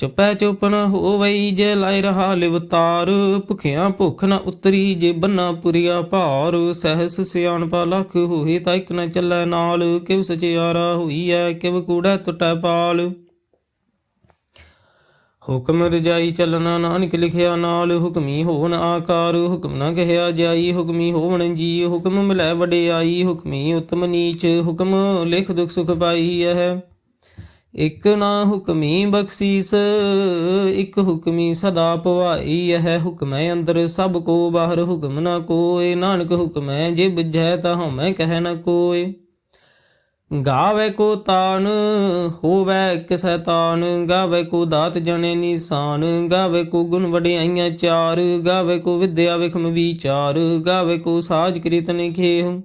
ਚੁਪੈ ਚੁਪ ਨ ਹੋਵਈ ਜੇ ਲਾਇ ਰਹਾ ਲਿਵਤਾਰ ਭੁਖਿਆ ਭੁਖ ਨ ਉਤਰੀ ਜੇ ਬੰਨਾ ਪੁਰੀਆ ਭਾਰ। ਸਹਸ ਸਿਆਣਪਾ ਲਖ ਹੋਏ ਤਾਂ ਇਕ ਨ ਚੱਲੈ ਨਾਲ, ਕਿਵ ਸਚਿਆਰਾ ਹੋਈਐ, ਕਿਵ ਕੂੜੈ ਟੁਟੈ ਪਾਲ। ਹੁਕਮ ਰਜਾਈ ਚੱਲਣਾ ਨਾਨਕ ਲਿਖਿਆ ਨਾਲ, ਹੁਕਮੀ ਹੋਣ ਆਕਾਰ, ਹੁਕਮ ਨਾ ਕਹਿਆ ਜਾਈ, ਹੁਕਮੀ ਹੋਵਣ ਜੀ ਹੁਕਮ ਮਿਲੈ ਵਡਿਆਈ, ਹੁਕਮੀ ਉਤਮ ਨੀਚ, ਹੁਕਮ ਲਿਖ ਦੁਖ ਸੁਖ ਪਾਈ ਹੈ ਇਕ ਨਾ ਹੁਕਮੀ ਬਖਸ਼ੀਸ, ਇਕ ਹੁਕਮੀ ਸਦਾ ਪਵਾਈ ਹੈ ਹੁਕਮੈ ਅੰਦਰ ਸਭ ਕੋ, ਬਾਹਰ ਹੁਕਮ ਨਾ ਕੋਏ, ਨਾਨਕ ਹੁਕਮੈ ਜੇ ਬੁਝੈ ਤਾ ਹਉਮੈ ਕਹਿ ਨ ਕੋਏ। ਗਾਵੇ ਕੋ ਤਾਨ, ਹੋਵੇ ਕਿਸੈ ਤਾਨ ਗਾਵੇ ਕੋ ਦਾਤ ਜਣੇ ਨਿਸ਼ਾਨ, ਗਾਵੇ ਕੋ ਗੁਣ ਵਡਿਆਈਆਂ ਚਾਰ, ਗਾਵੇ ਕੋ ਵਿਦਿਆ ਵਿਖਮ ਵਿਚਾਰ, ਗਾਵੇ ਕੋ ਸਾਜ ਕ੍ਰਿਤ ਨਿਖੇਹ।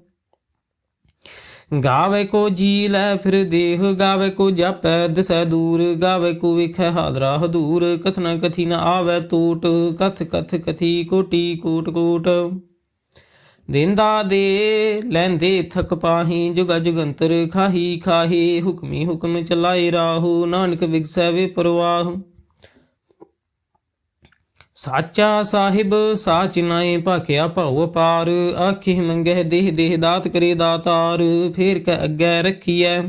ਗਾਵੇ ਕੋ ਜੀ ਲੈ ਫਿਰ ਦੇਹ, ਗਾਵੇ ਕੋ ਜਪੈ ਦਿਸੈ ਦੂਰ, ਗਾਵੇ ਕੋ ਵਿਖੈ ਹਾਦਰਾ ਹਦੂਰ, ਕਥਨਾ ਕਥੀ ਨ ਆਵੇ ਟੂਟ ਕਥ ਕਥ ਕਥੀ ਕੋਟੀ ਕੋਟ ਕੋਟ। ਦਿੰਦਾ ਦੇ ਲੈਂਦੇ ਥਕ ਪਾਹੀ, ਜੁਗਾ ਜੁਗੰਤਰ ਖਾਹੀ ਖਾਹੀ, ਹੁਕਮੀ ਹੁਕਮ ਚਲਾਏ ਰਾਹੂ, ਨਾਨਕ ਵਿਗਸੈ ਵੇ ਪ੍ਰਵਾਹ। ਸਾਚਾ ਸਾਹਿਬ, ਸਾਚ ਨਾਏ ਭਾਖਿਆ ਭਉ ਪਾਰ ਆਖੀ ਮੰਗਹਿ ਦੇਹ ਦੇਹ ਦਾਤ ਕਰੇ ਦਾਤਾਰ, ਫੇਰ ਕੈ ਅੱਗੇ ਰੱਖੀਐ।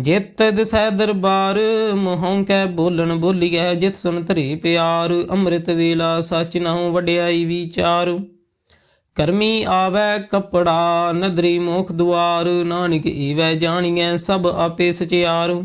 ਜਿਤ ਦਿਸੈ ਦਰਬਾਰ, ਮੋਹੋਂ ਕੈ ਬੋਲਣ ਬੋਲੀਐ, ਜਿਤ ਸੁਨ ਧਰੀ ਪਿਆਰ। ਅੰਮ੍ਰਿਤ ਵੇਲਾ ਸਚ ਨਾਉ ਵਡਿਆਈ ਵਿਚਾਰ। ਕਰਮੀ ਆਵੈ ਕਪੜਾ, ਨਦਰੀ ਮੋਖ ਦੁਆਰ। ਨਾਨਕ ਈਵੈ ਜਾਣੀਐ ਸਭ ਆਪੇ ਸਚਿਆਰ।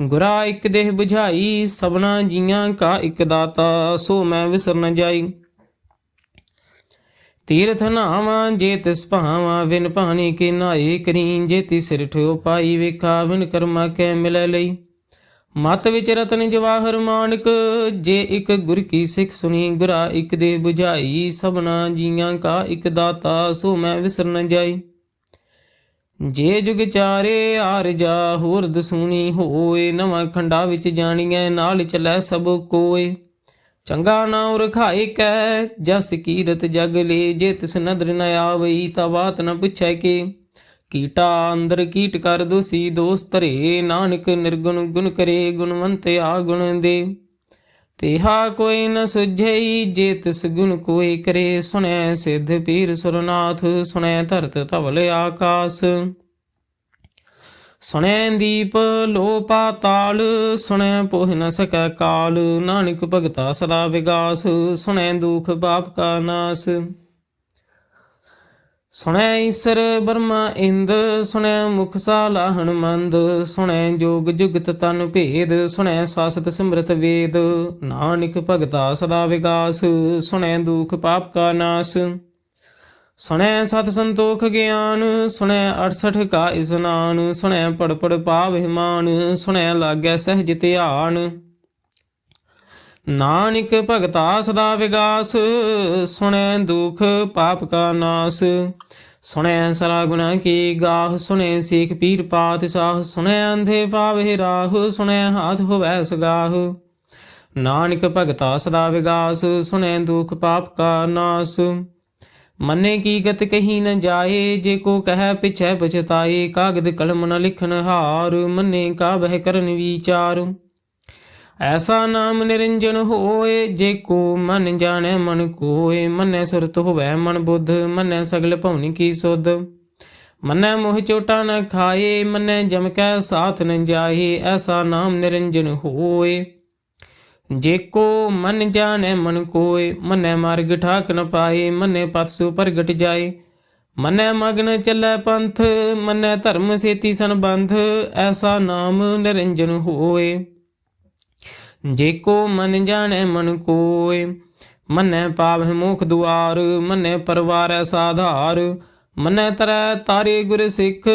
ਗੁਰਾ ਇੱਕ ਦੇਹ 부ਝਾਈ ਸਭਨਾ ਜੀਆਂ ਕਾ ਇੱਕ ਦਾਤਾ, ਸੋ ਮੈਂ ਵਿਸਰ ਨ ਜਾਈ। ਤੀਰਥ ਨਾਵਾਂ, ਜੇ ਤਿਸ ਭਾਵਾਂ ਵਿਨ ਭਾਣੀ ਕੇ ਨਾਏ ਕਰੀ, ਜੇ ਤੀ ਸਿਰ ਠਿਓ ਪਾਈ ਵੇਖਾ ਵਿਨ ਕਰਮਾ ਕੈ ਮਿਲੈ ਲਈ। ਮਤ ਵਿੱਚ ਰਤਨ ਜਵਾਹਰ ਮਾਨਕ, ਜੇ ਇੱਕ ਗੁਰ ਕੀ ਸਿੱਖ ਸੁਣੀ, ਗੁਰਾ ਇੱਕ ਦੇ 부ਝਾਈ ਸਭਨਾ ਜੀਆਂ ਕਾ ਇੱਕ ਦਾਤਾ, ਸੋ ਮੈਂ ਵਿਸਰ ਨ ਜਾਈ। ਜੇ ਜੁਗ ਚਾਰੇ ਆਰਜਾ ਹੋਰ ਦਸੂਣੀ ਹੋਏ, ਨਵਾਂ ਖੰਡਾ ਵਿੱਚ ਜਾਣੀਐ, ਨਾਲ ਚਲੈ ਸਭ ਕੋਏ। ਚੰਗਾ ਨਾਉ ਰਖਾਏ ਕੈ, ਜਸ ਕੀਰਤ ਜਗ ਲੇ, ਜੇ ਤਿਸ ਨਦਰ ਨ ਆਵਈ, ਤਾ ਬਾਤ ਨ ਪੁੱਛੈ ਕੇ। ਕੀਟਾ ਅੰਦਰ ਕੀਟ ਕਰ ਦੋਸੀ, ਦੋਸਤ ਰੇ ਨਾਨਕ ਨਿਰਗੁਣ ਗੁਣ ਕਰੇ, ਗੁਣਵੰਤ ਆ ਗੁਣ ਦੇ। ਤੇਹਾ ਕੋਈ ਨ ਸੁਝਈ, ਜੇ ਤਿਸ ਗੁਣ ਕੋਈ ਕਰੇ, ਸੁਣੈ ਸਿੱਧ ਪੀਰ ਸੁਰਨਾਥ, ਸੁਣੈ ਧਰਤ ਧਵਲ ਆਕਾਸ। ਸੁਣੈ ਦੀਪ ਲੋ ਪਾਤਾਲ ਸੁਣੈ ਪੋਹ ਨ ਸਕੈ ਕਾਲ, ਨਾਨਕ ਭਗਤਾ ਸਦਾ ਵਿਗਾਸ, ਸੁਣੈ ਦੁਖ ਪਾਪ ਕਾ ਨਾਸ। ਸੁਣੈ ਈਸਰ ਬਰਮਾ ਇੰਦ, ਸੁਣੈ ਮੁਖ ਸਾਲਾਹਣ ਮੰਦ, ਸੁਣੈ ਜੋਗ ਜੁਗਤ ਤਨ ਭੇਦ, ਸੁਣੈ ਸਾਸਤ ਸਿਮਰਤ ਵੇਦ, ਨਾਨਕ ਭਗਤਾ ਸਦਾ ਵਿਗਾਸ, ਸੁਣੈ ਦੁਖ ਪਾਪ ਕਾ ਨਾਸ। ਸੁਣੈ ਸਤ ਸੰਤੋਖ ਗਿਆਨ, ਸੁਣੈ 68 ਕਾ ਇਸਨਾਨ, ਸੁਣੈ ਪੜ ਪੜ ਪਾਵਹਿ ਮਾਨ ਸੁਣੈ ਲਾਗੈ ਸਹਿਜ ਧਿਆਨ। ਨਾਨਕ ਭਗਤਾ ਸਦਾ ਵਿਗਾਸ, ਸੁਣੈ ਦੁਖ ਪਾਪ ਕਾ ਨਾਸ। ਸੁਣੈ ਸਰਾ ਗੁਨਾ ਕੀ ਗਾਹ, ਸੁਣੈ ਸੇਖ ਪੀਰ ਪਾਤ ਸਾਹ ਸੁਣੈ ਅੰਧੇ ਪਾਵਹਿ ਰਾਹ, ਸੁਣੈ ਹਾਥ ਹੋਵੈ ਸਗਾਹ। ਨਾਨਕ ਭਗਤਾ ਸਦਾ ਵਿਗਾਸ, ਸੁਣੈ ਦੁਖ ਪਾਪ ਕਾ ਨਾਸ। ਮੰਨੇ ਕੀ ਗਤ ਕਹੀ ਨ ਜਾਏ, ਜੇ ਕੋ ਕਹੈ ਪਿਛੈ ਪਛਤਾਏ ਕਾਗਦ ਕਲਮ ਨ ਲਿਖਨ ਹਾਰ, ਮੰਨੇ ਕਾ ਬਹਿ ਕਰਨ ਵਿਚਾਰ। ਐਸਾ ਨਾਮ ਨਿਰੰਜਨ ਹੋਏ, ਜੇ ਕੋ ਮਨ ਜਾਣੈ ਮਨ ਕੋਏ। ਮੰਨੈ ਸੁਰਤ ਹੋਵੈ ਮਨ ਬੁੱਧ, ਮੰਨੈ ਸਗਲ ਭਉਨੀ ਕੀ ਸੁਧ। ਮੰਨੈ ਮੋਹ ਚੋਟਾ ਨ ਖਾਏ, ਮੰਨੈ ਜਮ ਕੈ ਸਾਥ ਨ ਜਾਏ। ਐਸਾ ਨਾਮ ਨਿਰੰਜਨ ਹੋਏ, ਜੇ ਕੋ ਮਨ ਜਾਣੈ ਮਨ ਕੋਏ। ਮੰਨੈ ਮਾਰਗ ਠਾਕ ਨ ਪਾਏ, ਮੰਨੈ ਪਤ ਸੋ ਪ੍ਰਗਟ ਜਾਏ। ਮੰਨੈ ਮਗਨ ਚੱਲੈ ਪੰਥ, ਮੰਨੈ ਧਰਮ ਸੇਤੀ ਸੰਬੰਧ। ਐਸਾ ਨਾਮ ਨਿਰੰਜਨ ਹੋਏ। ਜੇ ਕੋ ਮਨ ਜਾਣੈ ਮਨ ਕੋਇ, ਮੰਨੈ ਪਾਵਹਿ ਮੁਖ ਦੁਆਰ, ਮੰਨੈ ਪਰਵਾਰੈ ਸਾਧਾਰ, ਮੰਨੈ ਤਰੈ ਤਾਰੇ ਗੁਰ ਸਿੱਖ,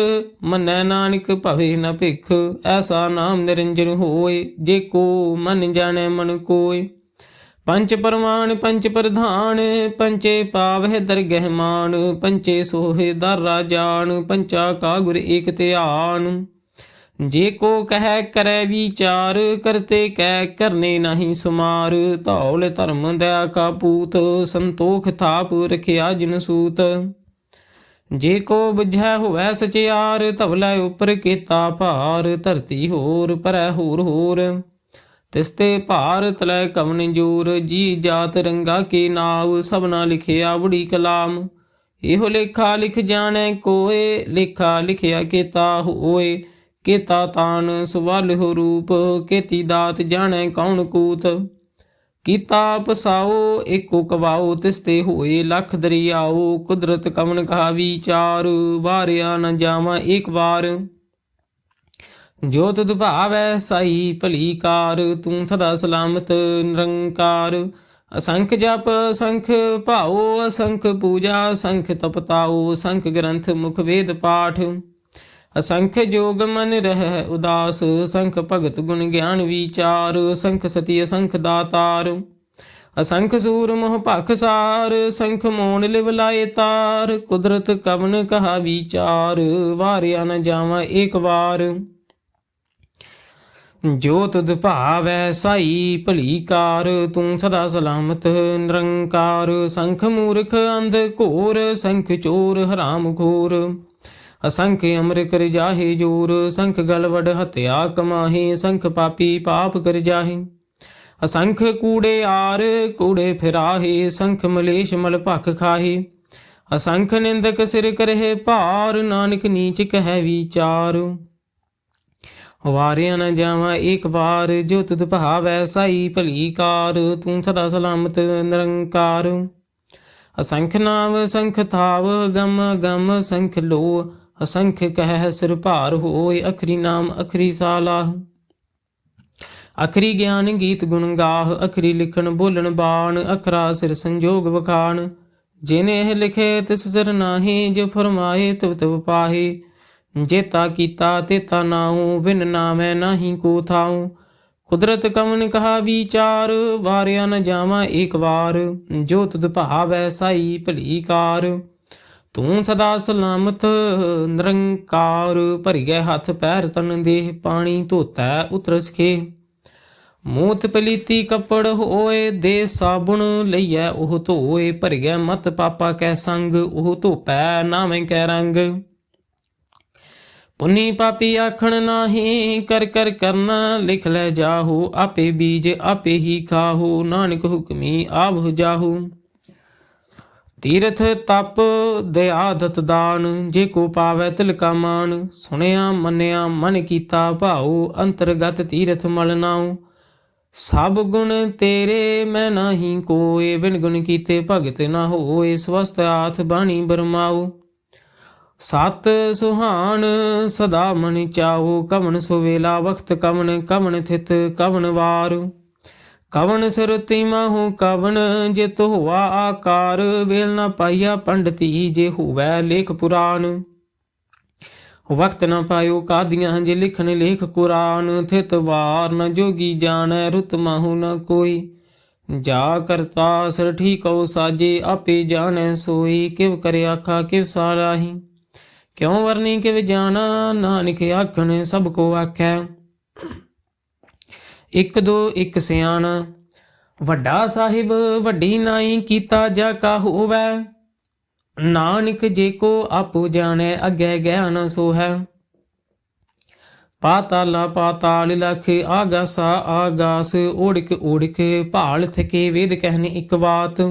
ਮੰਨੈ ਨਾਨਕ ਭਵੇ ਨ ਭਿਖ, ਐਸਾ ਨਾਮ ਨਿਰੰਜਨ ਹੋਏ ਜੇ ਕੋ ਮਨ ਜਾਣੈ ਮਨ ਕੋਇ। ਪੰਚ ਪਰਮਾਨ ਪੰਚ ਪ੍ਰਧਾਨ ਪੰਚੇ ਪਾਵਹਿ ਦਰਗਹਿ ਮਾਨ ਪੰਚੇ ਸੋਹੇ ਦਰ ਰਾਜਾਨ ਪੰਚਾ ਕਾ ਗੁਰ ਏਕ ਧਿਆਨ। ਜੇ ਕੋ ਕਹਿ ਕਰੈ ਵਿਚਾਰ ਕਰਤੇ ਕਹਿ ਕਰਨੇ ਨਹੀਂ ਸੁਮਾਰ। ਧੌਲ ਧਰਮ ਦਇਆ ਕਾ ਪੂਤ, ਸੰਤੋਖ ਥਾਪ ਰਖਿਆ ਜਿਨ ਸੂਤ। ਜੇ ਕੋ ਬੁਝੈ ਹੋਵੈ ਸਚਿਆਰ ਧਵਲੇ ਉਪਰ ਕੀਤਾ ਭਾਰ। ਧਰਤੀ ਹੋਰ ਪਰੈ ਹੋਰ ਹੋਰ ਤਿਸਤੇ ਭਾਰ ਤਲੈ ਕਵਨ ਜੂਰ। ਜੀ ਜਾਤ ਰੰਗਾ ਕੇ ਨਾਵ, ਸਭਨਾ ਲਿਖਿਆ ਵੜੀ ਕਲਾਮ। ਇਹੋ ਲੇਖਾ ਲਿਖ ਜਾਣੈ ਕੋਏ, ਲੇਖਾ ਲਿਖਿਆ ਕੀਤਾ ਹੋਏ। ਕੇਤਾ ਤਾਨ ਸਵਲ ਹੋ ਰੂਪ, ਕੀਤੀ ਦਾਤ ਜਾਣੈ ਕੌਣ ਕੂਤ? ਕੀਤਾ ਪਸਾਓ, ਏਕੋ ਕਵਾਓ ਤਿਸਤੇ ਹੋਏ ਲਖ ਦਰਿਆਓ, ਕੁਦਰਤ ਕਵਨ ਕਹਾ ਵਿਚਾਰ ਵਾਰਿਆ ਨ ਜਾਵਾਂ ਏਕ ਵਾਰ। ਜੋ ਤੁਧ ਭਾਵੈ ਸਾਈ ਭਲੀ ਕਾਰ, ਤੂੰ ਸਦਾ ਸਲਾਮਤ ਨਿਰੰਕਾਰ। ਅਸੰਖ ਜਪ, ਅਸੰਖ ਭਾਉ ਅਸੰਖ ਪੂਜਾ ਸੰਖ ਤਪਤਾਉ ਸੰਖ ਗ੍ਰੰਥ ਮੁਖ ਵੇਦ ਪਾਠ। ਅਸੰਖ ਜੋਗ ਮਨ ਰਹਿ ਉਦਾਸ ਸੰਖ ਭਗਤ ਗੁਣ ਗਿਆਨ ਵਿਚਾਰ ਸੰਖ ਸਤੀ, ਅਸੰਖ ਦਾਤਾਰ। ਅਸੰਖ ਸੂਰ ਮੋਹ ਭਖ ਸਾਰ, ਅਸੰਖ ਮੋਨ ਲਿਵ ਲਾਏ ਤਾਰ। ਕੁਦਰਤ ਕਵਨ ਕਹਾ ਵਿਚਾਰ, ਵਾਰਿਆ ਨ ਜਾਵਾਂ ਏਕ ਵਾਰ। ਜੋ ਤੁਧ ਭਾਵੈ ਸਾਈ ਭਲੀ ਕਾਰ, ਤੂੰ ਸਦਾ ਸਲਾਮਤ, ਨਿਰੰਕਾਰ। ਸੰਖ ਮੂਰਖ ਅੰਧ ਘੋਰ ਸੰਖ ਚੋਰ ਹਰਾਮ ਖੋਰ। ਅਸੰਖ ਅਮਰ ਕਰ ਜਾਹੇ ਜੋਰ, ਸੰਖ ਗਲ ਵਡ ਹਤਿਆ ਕਮਾਹੇ, ਸੰਖ ਪਾਪੀ ਪਾਪ ਕਰ ਜਾਹੇ। ਅਸੰਖ ਕੂੜੇ ਆਰ, ਕੂੜੇ ਫਿਰਾਹੇ, ਸੰਖ ਮਲੇਸ਼ ਮਲ ਭਖ ਖਾਹੇ। ਅਸੰਖ ਨਿੰਦਕ ਸਿਰ ਕਰਹਿ ਭਾਰ, ਨਾਨਕ ਨੀਚ ਕਹਿ ਵਿਚਾਰ। ਵਾਰਿਆ ਨਾ ਜਾਵਾਂ ਏਕ ਵਾਰ, ਜੋ ਤੁਧ ਭਾਵੈ ਸਾਈ ਭਲੀ ਕਾਰ, ਤੂੰ ਸਦਾ ਸਲਾਮਤ ਨਿਰੰਕਾਰ। ਅਸੰਖ ਨਾਮ ਸੰਖ ਥਾਵ, ਗਮ ਗਮ ਸੰਖ ਲੋ ਅਸੰਖ ਕਹਿ ਸਿਰ ਭਾਰ ਹੋਏ ਅਖਰੀ ਨਾਮ ਅਖਰੀ ਸਾਲਾਹ ਅਖਰੀ ਗਿਆਨ ਗੀਤ ਗੁਣ ਗਾਹ, ਅਖਰੀ ਲਿਖਣ ਬੋਲਣ ਬਾਣ, ਅਖਰਾ ਸਿਰ ਸੰਜੋਗ ਵਖਾਣ। ਜਿਨੇ ਇਹ ਲਿਖੇ ਤਿਸ ਸਿਰ ਨਾਹੀ, ਜੋ ਫਰਮਾਏ ਤਵ ਤਵ ਪਾਹੇ। ਜੇਤਾ ਕੀਤਾ ਤੇਤਾ ਨਾਉ ਵਿਨ ਨਾਮੈ ਨਾਹੀ ਕੋ ਥਾਉ। ਕੁਦਰਤ ਕਵਨ ਕਹਾ ਵਿਚਾਰ, ਵਾਰਿਆ ਨ ਜਾਵਾਂ ਏਕ ਵਾਰ। ਜੋ ਤੁਧ ਭਾਵੈ ਸਾਈ ਭਲੀ ਕਾਰ। ਤੂੰ ਸਦਾ ਸਲਾਮਤ, ਨਿਰੰਕਾਰ ਭਰਿਐ ਹੱਥ ਪੈਰ, ਤਨ ਦੇਹ ਪਾਣੀ ਧੋਤੈ ਉਤਰਸ ਖੇ। ਮੂਤ ਪਲੀਤੀ ਕੱਪੜ ਹੋਏ ਦੇ ਸਾਬੁਣ ਲਈਐ, ਉਹ ਧੋਏ ਭਰਿਐ ਮਤ, ਪਾਪਾ ਕੈ ਸੰਗ, ਉਹ ਧੋਪੈ ਨਾਵੇਂ ਕੈ ਰੰਗ। ਪੁੰਨੀ ਪਾਪੀ ਆਖਣ ਨਾਹੀ, ਕਰ ਕਰ ਕਰਨਾ ਲਿਖ ਲੈ ਜਾਹੋ, ਆਪੇ ਬੀਜ ਆਪੇ ਹੀ ਖਾਹੂ, ਨਾਨਕ ਹੁਕਮੀ ਆਵਹੁ ਜਾਹੋ। ਤੀਰਥ ਤਪ ਦਇਆਦਤ ਦਾਨ, ਜੇ ਕੋ ਪਾਵੈ ਤਿਲ ਕਾ ਮਾਨ ਸੁਣਿਆ, ਮੰਨਿਆ, ਮਨ ਕੀਤਾ ਭਾਉ, ਅੰਤਰਗਤ ਤੀਰਥ ਮਲ ਨਾਉ। ਸਭ ਗੁਣ ਤੇਰੇ, ਮੈਂ ਨਹੀਂ ਕੋਏ। ਵਿਨ ਗੁਣ ਕੀਤੇ ਭਗਤ ਨਾ ਹੋਏ ਸਵਸਤ ਆਥ ਬਾਣੀ ਬਰਮਾਉ। ਸਤ ਸੁਹਾਨ ਸਦਾ ਮਨ ਚਾਉ ਕਵਣ ਸੁਵੇਲਾ, ਵਖਤ ਕਵਨ ਕਵਣ ਥਿਤ ਕਵਣ ਵਾਰ। ਕਵਣ ਸੁਰਤੀ ਮਾਹੂ ਕਵਨ ਜਿਤ ਹੋਆ ਆਕਾਰ, ਵੇਲ ਨਾ ਪਾਈਆ ਪੰਡਤੀ ਜੇ ਹੋਵੈ ਲੇਖ ਪੁਰਾਨ। ਵਕਤ ਨਾ ਪਾਇਓ ਕਾਦੀਆਂ ਜੇ ਲਿਖਣ ਲੇਖ ਕੁਰਾਨ, ਥਿਤ ਵਾਰ ਨ ਜੋਗੀ ਜਾਣੈ ਰੁਤ ਮਾਹੂ ਨ ਕੋਈ। ਜਾ ਕਰਤਾ ਸਰ ਠੀਕਉ ਸਾਜੇ, ਆਪੇ ਜਾਣੈ ਸੋਈ, ਕਿਵ ਕਰੇ ਆਖਾ ਕਿਵ ਸਾਰਾਹੀ। ਕਿਉ ਵਰਨੀ ਕਿਵ ਜਾਣਾ, ਨਾਨਕ ਆਖਣ ਸਭ ਕੋ ਆਖੈ। ਇੱਕ ਦੋ ਇੱਕ ਸਿਆਣਾ, ਵੱਡਾ ਸਾਹਿਬ ਵੱਡੀ ਨਾਈ ਕੀਤਾ ਜਾ ਕਾ ਹੋਵੈ। ਨਾਨਕ ਜੇ ਕੋ ਆਪੋ ਜਾਣੈ, ਅੱਗੇ ਗਿਆਨ ਸੋ ਹੈ ਪਾਤਾਲਾ ਪਾਤਾਲ ਲਖ ਆਗਾਸਾ ਆਗਾਸ, ਓੜਕ ਓੜਕ ਭਾਲ ਥਕੇ ਵੇਦ ਕਹਿਨ ਇੱਕ ਬਾਤ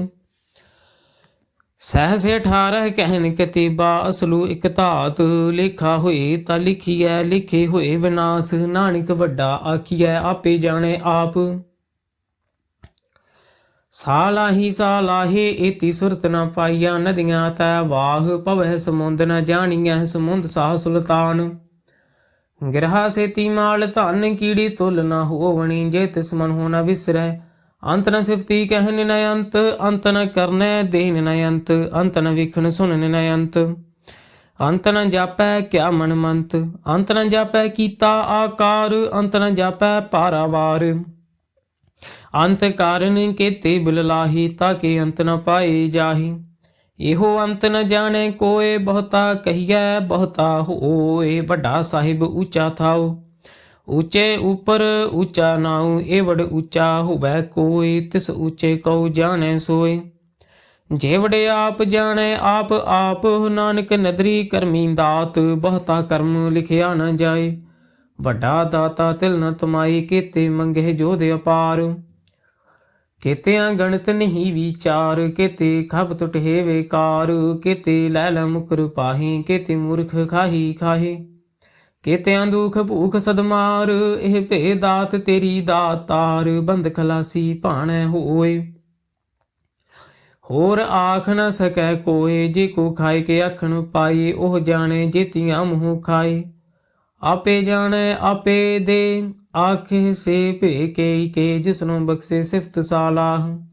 ਸਹਸ 18 ਕਹਿਨ ਕਤੀਬਾ, ਅਸਲੂ ਇਕ ਧਾਤ ਲੇਖਾ ਹੋਏ, ਤਾਂ ਲਿਖੀਐ, ਲਿਖੇ ਹੋਏ ਵਿਨਾਸ਼, ਨਾਨਕ ਵੱਡਾ ਆਖੀਐ, ਆਪੇ ਜਾਣੇ ਆਪ। ਸਾਲਾਹੀ ਸਾਲਾਹੇ ਏਤੀ ਸੁਰਤ ਨ ਪਾਈਆ, ਨਦੀਆਂ ਤੈ ਵਾਹ ਪਵਹਿ ਸਮੁੰਦ ਨ ਜਾਣੀਐ, ਸਮੁੰਦ ਸਾਹ ਸੁਲਤਾਨ। ਗਿਰਹਾ ਸੇਤੀ ਮਾਲ ਧਨ ਕੀੜੀ ਤੁਲ ਨ ਹੋਵਣੀ, ਜੇ ਤਿਸ ਮਨ ਹੋ ਨ ਵਿਸਰੈ ਅੰਤ ਨ ਸਿਫਤੀ ਕਹਿਨ ਨ ਅੰਤ ਅੰਤ ਨ ਕਰਨੈ ਦੇਨ ਨ ਅੰਤ ਅੰਤ ਨ ਵੇਖਣ ਸੁਣਨ ਨ ਅੰਤ ਅੰਤ ਨ ਜਾਪੈ ਕਿਆ ਮਨ ਮੰਤ, ਅੰਤ ਨ ਜਾਪੈ ਕੀਤਾ ਆਕਾਰ, ਅੰਤ ਨ ਜਾਪੈ ਪਾਰਾਵਾਰ। ਅੰਤ ਕਾਰਨ ਕੇਤੇ ਬੁਲਲਾਹੀ ਤਾਕੇ ਅੰਤ ਨ ਪਾਏ ਜਾਹੀ। ਇਹੋ ਅੰਤ ਨ ਜਾਣੈ ਕੋਏ ਬਹੁਤਾ ਕਹੀਐ, ਬਹੁਤਾ ਹੋਏ ਵੱਡਾ ਸਾਹਿਬ ਉੱਚਾ ਥਾਓ ਉੱਚੇ ਉਪਰ ਉੱਚਾ ਨਾਉ, ਇਹ ਉੱਚਾ ਹੋਵੈ ਕੋਈ ਤਿਸ ਉੱਚੇ ਕਉ ਜਾਣੈ ਸੋਏ ਜੇਵੜੇ ਆਪ ਜਾਣੈ, ਆਪ ਆਪ ਨਾਨਕ ਨਦਰੀ ਕਰਮੀ ਦਾਤ, ਬਹੁਤਾ ਕਰਮ ਲਿਖਿਆ ਨਾ ਜਾਏ ਵੱਡਾ ਦਾਤਾ ਤਿਲ ਨ ਤਮਾਈ ਕੀਤੇ ਮੰਗੇ ਜੋਧ ਅਪਾਰ। ਕੀਤਿਆਂ ਗਣਤ ਨਹੀਂ ਵਿਚਾਰ, ਕੀਤੇ ਖਬ ਟੁਟੇ ਵੇਕਾਰ ਕੀਤੇ ਲੈ ਲੈ ਮੁਕਰ ਪਾਹੀ, ਕੀਤੇ ਮੂਰਖ ਖਾਹੀ ਖਾਹੀ। ਕੀਤਿਆਂ ਦੁਖ ਭੂਖ ਸਦਮਾਰ, ਇਹ ਭੇ ਦਾਤ ਤੇਰੀ ਦਾਤਾਰ, ਬੰਦ ਖਲਾਸੀ ਭਾਣੈ ਹੋਏ। ਹੋਰ ਆਖ ਨ ਸਕੈ ਕੋਏ, ਜੇ ਕੋ ਖਾਏ ਕੇ ਆਖਣ ਪਾਈ ਉਹ ਜਾਣੇ ਜੇਤੀਆਂ ਮੂੰਹ ਖਾਏ। ਆਪੇ ਜਾਣੈ, ਆਪੇ ਦੇ, ਆਖੇ ਸੇ ਭੇ ਕੇ ਕੇ, ਜਿਸਨੂੰ ਬਖਸ਼ੇ ਸਿਫਤ ਸਾਲਾਹ।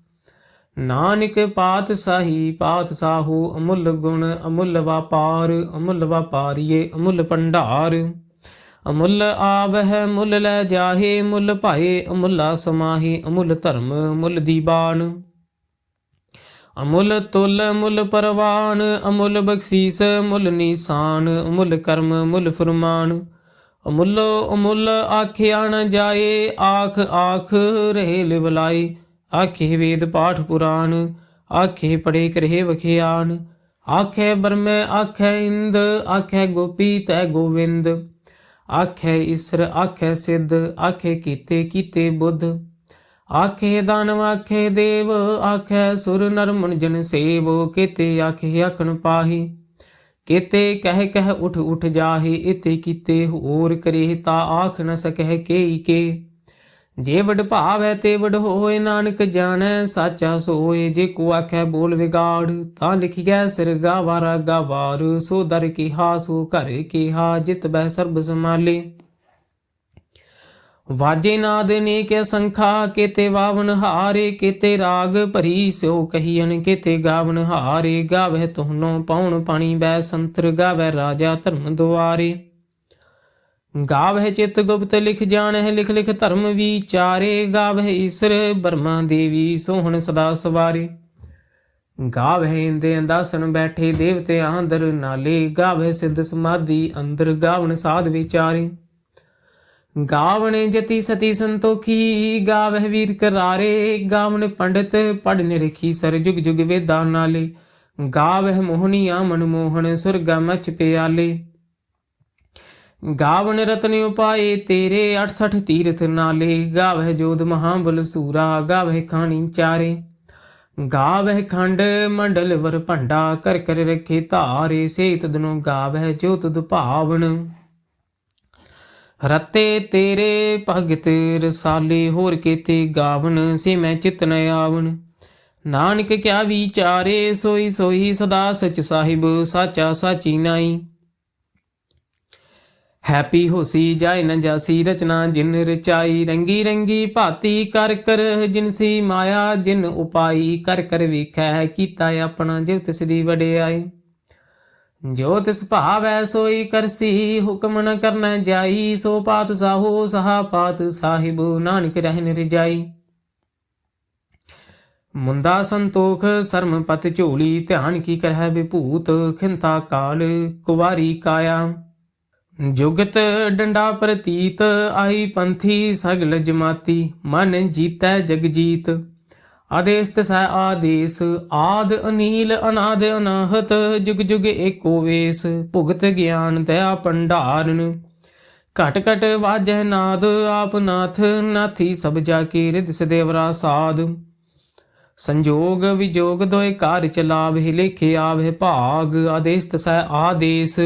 ਨਾਨਕ ਪਾਤਸਾਹੀ ਪਾਤ ਸਾਹੂ, ਅਮੁੱਲ ਗੁਣ, ਅਮੁੱਲ ਵਪਾਰ, ਅਮੁੱਲ ਵਪਾਰੀਏ, ਅਮੁੱਲ ਭੰਡਾਰ। ਅਮੁੱਲ ਆਵਹਿ, ਮੁੱਲ ਲੈ ਜਾਹੇ, ਮੁੱਲ ਭਾਏ, ਅਮੁੱਲਾ ਸਮਾਹੀ, ਅਮੁੱਲ ਧਰਮ, ਮੁੱਲ ਦੀਬਾਨ। ਅਮੁੱਲ ਤੁਲ, ਮੁੱਲ ਪਰਵਾਨ, ਅਮੁੱਲ ਬਖਸ਼ੀਸ, ਮੁੱਲ ਨਿਸ਼ਾਨ, ਅਮੁੱਲ ਕਰਮ, ਮੁੱਲ ਫਰਮਾਨ। ਅਮੁੱਲ ਅਮੁੱਲ ਆਖਿਆ ਨ ਜਾਏ, ਆਖ ਆਖ, ਰਹੇ ਲਿਵਲਾਈ ਆਖੇ ਵੇਦ ਪਾਠ ਪੁਰਾਣ, ਆਖੇ ਪੜੇ ਕਰਹਿ ਵਖਿਆਨ ਆਖੇ ਬਰਮੈ ਆਖੇ ਇੰਦ, ਆਖੇ ਗੋਪੀ ਤੈ ਗੋਵਿੰਦ। ਆਖੇ ਇਸਰ ਆਖੇ ਸਿੱਧ, ਆਖੇ ਕੀਤੇ ਕੀਤੇ ਬੁੱਧ। ਆਖੇ ਦਾਨਵ, ਆਖੇ ਦੇਵ, ਆਖੇ ਸੁਰ ਨਰ ਮਨ ਜਨ ਸੇਵ, ਕੀਤੇ ਆਖੇ ਆਖਣ ਪਾਹੀ। ਕੀਤੇ ਕਹਿ ਕਹਿ ਉਠ ਉਠ ਜਾਹੇ, ਇਤੇ ਕੀਤੇ ਹੋਰ ਕਰੇ ਤਾ ਆਖ ਨ ਸਕਹਿ ਕੇਈ ਕੇ। ਜੇ ਵਡ ਭਾਵੈ ਤੇ ਵਡ ਹੋਏ ਨਾਨਕ ਜਾਣੈ, ਸਾਚਾ ਸੋਏ ਜੇ ਕੋ ਆਖੈ ਬੋਲ ਵਿਗਾੜ, ਤਾਂ ਲਿਖਿਆ ਸਿਰ ਗਾਵਾਰਾ ਗਾਵਾਰ, ਸੋ ਦਰ ਕੀ ਹਾਸੂ ਘਰ ਕੀ ਹਾ ਜਿਤ ਬਹਿ ਸਰਬ ਸਮਾਲੇ ਵਾਜੇ ਨਾਦ ਨੇ ਕੇ ਸੰਖਾ, ਕੀਤੇ ਵਾਵਨ ਹਾਰੇ, ਕੀਤੇ ਰਾਗ ਭਰੀ ਸਿਓ ਕਹੀਨ ਕੀਤੇ ਗਾਵਨ ਹਾਰੇ ਗਾਵੇ ਤੁਹਨੋ ਪਾਉਣ ਪਾਣੀ ਬੈ ਸੰਤਰ ਗਾਵੇ ਰਾਜਾ ਧਰਮ ਦੁਆਰੇ। ਗਾਵਹਿ ਚਿਤ ਗੁਪਤ ਲਿਖ ਜਾਣਹਿ, ਲਿਖ ਲਿਖ ਧਰਮ ਵਿਚਾਰੇ। ਗਾਵਹਿ ਈਸਰ ਬਰਮਾ ਦੇਵੀ ਸੋਹਣ ਸਦਾ ਸਵਾਰੇ। ਗਾਵਹਿ ਇੰਦੇ ਅੰਦਾਸਨ ਬੈਠੇ ਦੇਵਤੇ ਅੰਦਰ ਨਾਲੇ। ਗਾਵਹਿ ਸਿੱਧ ਸਮਾਧੀ ਅੰਦਰ ਗਾਵਣ ਸਾਧ ਵਿਚਾਰੇ। ਗਾਵਣ ਜਤੀ ਸਤੀ ਸੰਤੋਖੀ, ਗਾਵਹਿ ਵੀਰ ਕਰਾਰੇ। ਗਾਵਣ ਪੰਡਿਤ ਪੜਨ ਰਖੀ ਸਰ ਜੁਗ ਜੁਗ ਵੇਦਾਂ ਨਾਲੇ। ਗਾਵਹਿ ਮੋਹਨੀਆ ਮਨਮੋਹਣ ਸੁਰਗਾ ਮਚ ਪਿਆਲੇ। ਗਾਵਨ ਰਤਨ ਉਪਾਏ, ਤੇਰੇ 68 ਤੀਰਥ ਨਾਲੇ। ਗਾਵਹਿ ਜੋਧ ਮਹਾਬਲ ਸੂਰਾ, ਗਾਵਹਿ ਖਾਣੀ ਚਾਰੇ। ਗਾਵਹਿ ਖੰਡ ਮੰਡਲ ਵਰ ਭੰਡਾ ਕਰ ਕਰ ਰਖੇ ਧਾਰੇ, ਸੇਤ ਤਦਨੋ ਗਾਵਹਿ ਜੋ ਤੁਧ ਭਾਵਨ ਰਤੇ ਤੇਰੇ ਭਗਤ ਰਸਾਲੇ, ਹੋਰ ਕੀਤੇ ਗਾਵਨ, ਸੇ ਮੈਂ ਚਿਤ ਨ ਆਵਨ ਨਾਨਕ ਕਿਆ ਵਿਚਾਰੇ, ਸੋਈ ਸੋਈ ਸਦਾ ਸਚ ਸਾਹਿਬ, ਸਾਚਾ ਸਾਚੀ ਨਾਈ। ਹੈਪੀ ਹੋਸੀ ਜਾਇ ਨ ਜਾਸੀ ਰਚਨਾ, ਜਿਨ ਰਚਾਈ ਰੰਗੀ ਰੰਗੀ ਭਾਤੀ ਕਰ ਕਰ ਜਿਨਸੀ ਮਾਇਆ, ਜਿਨ ਉਪਾਈ ਕਰ ਕਰ ਵੇਖੈ, ਕੀਤਾ ਆਪਣਾ ਜਿਵ ਤਿਸ ਦੀ ਵਡਿਆਈ। ਜੋ ਤਿਸ ਭਾਵੈ ਸੋਈ ਕਰਸੀ, ਹੁਕਮ ਨ ਕਰਨਾ ਜਾਈ, ਸੋ ਪਾਤ ਸਾਹੋ ਸਹਾ ਪਾਤ ਸਾਹਿਬ, ਨਾਨਕ ਰਹਿਨ ਰਜਾਈ ਮੁੰਦਾ ਸੰਤੋਖ, ਸਰਮ ਪਤ ਝੋਲੀ, ਧਿਆਨ ਕੀ ਕਰਹਿ ਵਿਭੂਤ, ਖਿੰਤਾ ਕਾਲ ਕੁਵਾਰੀ ਕਾਇਆ। ਜੁਗਤ ਡੰਡਾ ਪ੍ਰਤੀਤ, ਆਈ ਪੰਥੀ ਸਗਲ ਜਮਾਤੀ, ਮਨ ਜੀਤੈ ਜਗਜੀਤ ਆਦੇਸ ਤਸੈ ਆਦੇਸ, ਆਦ ਅਨੀਲ ਅਨਾਦ ਅਨਾਹਤ, ਜੁਗ ਜੁਗ ਏਕੋ ਵੇਸ, ਭੁਗਤ ਗਿਆਨ ਦਇਆ ਭੰਡਾਰਨ। ਘਟ ਘਟ ਵਾਜੈ ਨਾਦ, ਆਪ ਨਾਥ, ਨਾਥੀ ਸਭ ਜਾ ਕੀ ਰਿਦ ਸਦੇਵਰਾ ਸਾਧ ਸੰਜੋਗ ਵਿਜੋਗ ਦੋਇ ਕਾਰ ਚਲਾਵੇ ਲੇਖੇ ਆਵੇ ਭਾਗ ਆਦੇਸ ਤਸੈ ਆਦੇਸ।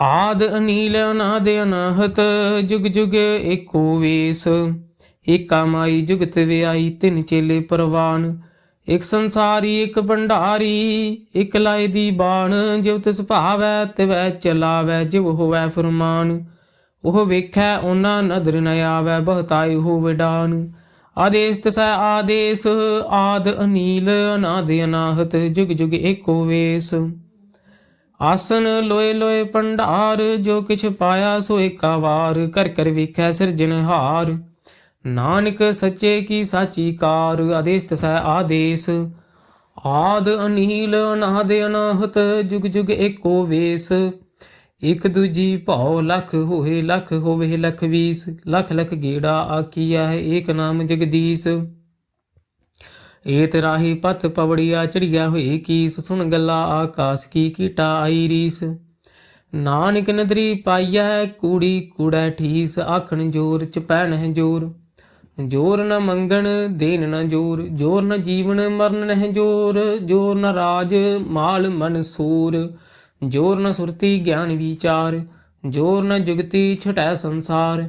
ਆਦ ਅਨੀਲ ਅਨਾਦ ਅਨਾਹਤ, ਜੁਗ ਜੁਗ ਏਕੋ ਵੇਸ। ਏਕਾ ਮਾਈ ਜੁਗਤ ਵਿਆਈ, ਤਿੰਨ ਚੇਲੇ ਪਰਵਾਨ। ਇਕ ਸੰਸਾਰੀ, ਇੱਕ ਭੰਡਾਰੀ, ਇਕ ਲਾਏ ਦੀ ਬਾਣ। ਜਿਵ ਤਿਸ ਭਾਵੈ, ਤਿਵੈ ਚਲਾਵੈ ਜਿਵ ਹੋਵੈ ਫਰਮਾਨ। ਉਹ ਵੇਖੈ, ਉਹਨਾਂ ਨਦਰ ਨ ਆਵੈ ਬਹੁਤਾਈ ਹੋ ਵਿਡਾਨ। ਆਦੇਸ ਤਸੈ ਆਦੇਸ, ਆਦ ਅਨੀਲ ਅਨਾਦ ਅਨਾਹਤ, ਜੁਗ ਜੁਗ ਏਕੋ ਵੇਸ। ਆਸਨ ਲੋਏ ਲੋਏ ਭੰਡਾਰ ਜੋ ਕਿਛ ਪਾਇਆ ਸੋ ਏਕਾ ਵਾਰ ਕਰ ਕਰ ਵੇਖੈ ਸਿਰਜਣਹਾਰ ਨਾਨਕ ਸੱਚੇ ਕੀ ਸਾਚੀ ਕਾਰ ਆਦੇਸ ਤਸੈ ਆਦੇਸ। ਆਦ ਅਨੀਲ, ਅਨਾਦ ਅਨਾਹਤ, ਜੁਗ ਜੁਗ ਏਕੋ ਵੇਸ। ਇਕ ਦੂਜੀ ਭਉ, ਲਖ ਹੋਏ ਲਖ ਹੋਵੇ ਲਖ ਵੀਸ। ਲਖ ਲਖ ਗੇੜਾ ਆਕੀਆ ਹੈ ਏਕ ਨਾਮ ਜਗਦੀਸ਼। ਏਤ ਰਾਹੀ ਪਤ ਪਵੜੀਆ ਚੜੀਆ ਹੋਈ ਕੀਸ ਸੁਣ ਗੱਲਾ ਆਕਾਸ ਕੀ ਕੀਟਾ ਆਈ ਰੀਸ। ਨਾਨਕ ਨਦਰੀ ਪਾਈਐ ਕੂੜੀ ਕੂੜੈ ਠੀਸ, ਆਖਣ ਜੋਰ ਚ ਪੈਣ ਜੋਰ। ਜੋਰ ਨ ਮੰਗਣ ਦੇਨ ਨ ਜੋਰ। ਜੋਰ ਨ ਜੀਵਨ, ਮਰਨ ਨਹਿ ਜੋਰ। ਜੋਰ ਨ ਰਾਜ, ਮਾਲ ਮਨ ਸੂਰ। ਜੋਰ ਨ ਸੁਰਤੀ, ਗਿਆਨ ਵਿਚਾਰ। ਜੋਰ ਨ ਜੁਗਤੀ, ਛਟੈ ਸੰਸਾਰ।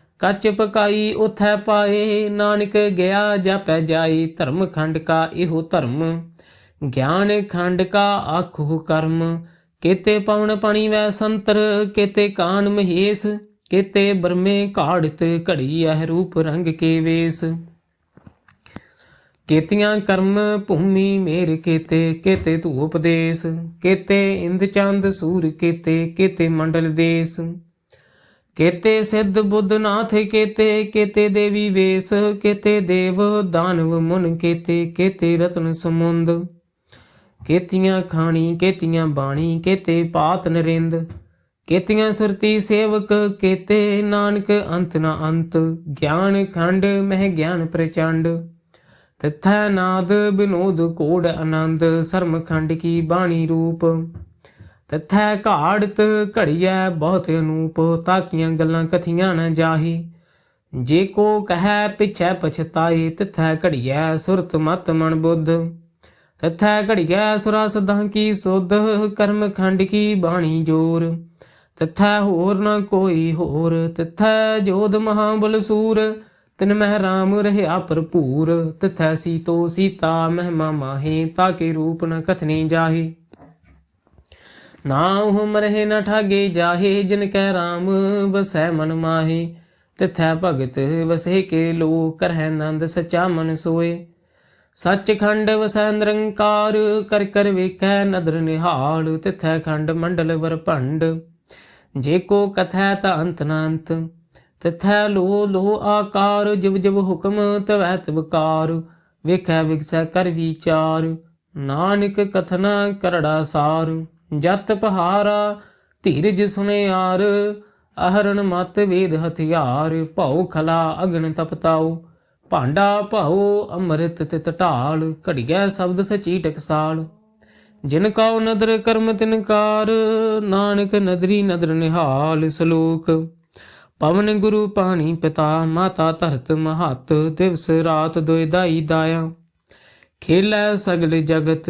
ਕੱਚ ਪਕਾਈ ਉਥੈ ਪਾਏ, ਨਾਨਕ ਗਿਆ ਜਾਪੈ ਜਾਈ, ਧਰਮ ਖੰਡ ਕਾ ਇਹੋ ਧਰਮ। ਗਿਆਨ ਖੰਡ ਕਾ ਆਖੋ ਕਰਮ। ਕੇਤੇ ਪਵਨ ਪਾਣੀ ਵੈ ਸੰਤਰ, ਕੇਤੇ ਕਾਨ ਮਹੇਸ਼, ਕੇਤੇ ਬਰਮੇ ਘਾੜਤ ਘੜੀ ਅਹ ਰੂਪ ਰੰਗ ਕੇ ਵੇਸ। ਕੇਤੀਆਂ ਕਰਮ ਭੂਮੀ ਮੇਰ ਕੇਤੇ ਕੇਤੇ ਧੂਪ ਦੇਸ। ਕੇਤੇ ਇੰਦ ਚੰਦ ਸੂਰ ਕੇਤੇ ਕੇਤੇ ਮੰਡਲ ਦੇਸ। ਕੇਤੇ ਸਿੱਧ ਬੁੱਧ ਨਾਥ ਕੇਤੇ ਕੇਤੇ ਦੇਵੀ ਵੇਸ ਕੇਤੇ ਦੇਵ ਦਾਨਵ ਮੁਨ, ਕੇਤੇ ਕੇਤੇ ਰਤਨ ਸਮੁੰਦ। ਕੇਤੀਆਂ ਖਾਣੀ, ਕੇਤੀਆਂ ਬਾਣੀ, ਕੇਤੇ ਪਾਤ ਨਰਿੰਦ। ਕੇਤੀਆਂ ਸੁਰਤੀ ਸੇਵਕ, ਕੇਤੇ ਨਾਨਕ ਅੰਤ ਨਾ ਅੰਤ। ਗਿਆਨ ਖੰਡ, ਮਹਿ ਗਿਆਨ ਪ੍ਰਚੰਡ। ਤਥੈ ਨਾਦ, ਬਿਨੋਦ ਕੋੜ ਆਨੰਦ। ਸਰਮ ਖੰਡ ਕੀ ਬਾਣੀ ਰੂਪ। ਤਥੈ ਘਾੜਤ ਘੜੀਐ ਬਹੁਤ ਅਨੂਪ, ਤਾਕੀਆਂ ਗੱਲਾਂ ਕਥੀਆਂ ਨ ਜਾਹੀ। ਜੇ ਕੋ ਕਹੈ ਪਿਛੈ ਪਛਤਾਏ ਤਥੈ ਘੜੀਐ ਸੁਰਤ ਮਤ ਮਨ ਬੁੱਧ। ਤਥੈ ਘੜੀਐ ਸੁਰਾ ਸਦਾਂ ਕੀ ਸੁਧ, ਕਰਮ ਖੰਡ ਕੀ ਬਾਣੀ ਜੋਰ। ਤਥੈ ਹੋਰ ਨ ਕੋਈ ਹੋਰ, ਤਥੈ ਜੋਧ ਮਹਾਬਲ ਸੂਰ। ਤਿਨ ਮਹਿ ਰਾਮ ਰਹਿਆ ਭਰਪੂਰ, ਤਥੈ ਸੀਤੋ ਸੀਤਾ ਮਹਿਮਾ ਮਾਹੇ, ਤਾਕੇ ਰੂਪ ਨ ਕਥਨੀ ਜਾਹੀ। ਨਾ ਉਹ ਮਰਹਿ ਨਾ ਠਾਗੇ ਜਾਹੇ ਜਿਨ ਕੈ ਰਾਮ, ਵਸੈ ਮਨ ਮਾਹੇ। ਤਿਥੈ ਭਗਤ ਵਸੇ ਕੇ ਲੋ ਕਰਹਿ ਆਨੰਦ ਸਚਾ ਮਨ ਸੋਏ। ਸੱਚਖੰਡ ਵਸੈ ਨਿਰੰਕਾਰ, ਕਰ ਕਰ ਵੇਖੈ ਨਦਰ ਨਿਹਾਲ। ਤਿਥੈ ਖੰਡ ਮੰਡਲ ਵਰ ਭੰਡ, ਜੇ ਕੋ ਕਥੈ ਤਾ ਅੰਤ ਨ ਤਿਥੈ ਲੋ ਲੋ ਆਕਾਰ, ਜਿਵ ਜਿਵ ਹੁਕਮ ਤਵੈ ਤਵਕਾਰ ਵੇਖੈ ਵਿਗਸੈ ਕਰ ਵਿਚਾਰ, ਨਾਨਕ ਕਥਨਾ ਕਰੜਾ ਸਾਰ। ਜਤ ਪਹਾਰਾ, ਧੀਰਜ ਸੁਨਿਆਰ ਅਹਰਣ ਮਤ ਵੇਦ ਹਥਿਆਰ, ਭਉ ਖਲਾ ਅਗਨ ਤਪਤਾਉ ਭਾਂਡਾ ਭਉ ਅੰਮ੍ਰਿਤ ਤਿਤ ਢਾਲ, ਘੜੀਐ ਸ਼ਬਦ ਸਚੀ ਟਕਸਾਲ ਜਿਨ ਕਉ ਨਦਰ ਕਰਮ ਤਿਨਕਾਰ ਨਾਨਕ ਨਦਰੀ ਨਦਰ ਨਿਹਾਲ ਸਲੋਕ। ਪਵਨ ਗੁਰੂ ਪਾਣੀ ਪਿਤਾ, ਮਾਤਾ ਧਰਤ ਮਹਤ, ਦਿਵਸ ਰਾਤ ਦੁਇ ਦਾਈ ਦਾਇਆ। ਖੇਲੈ ਸਗਲ ਜਗਤ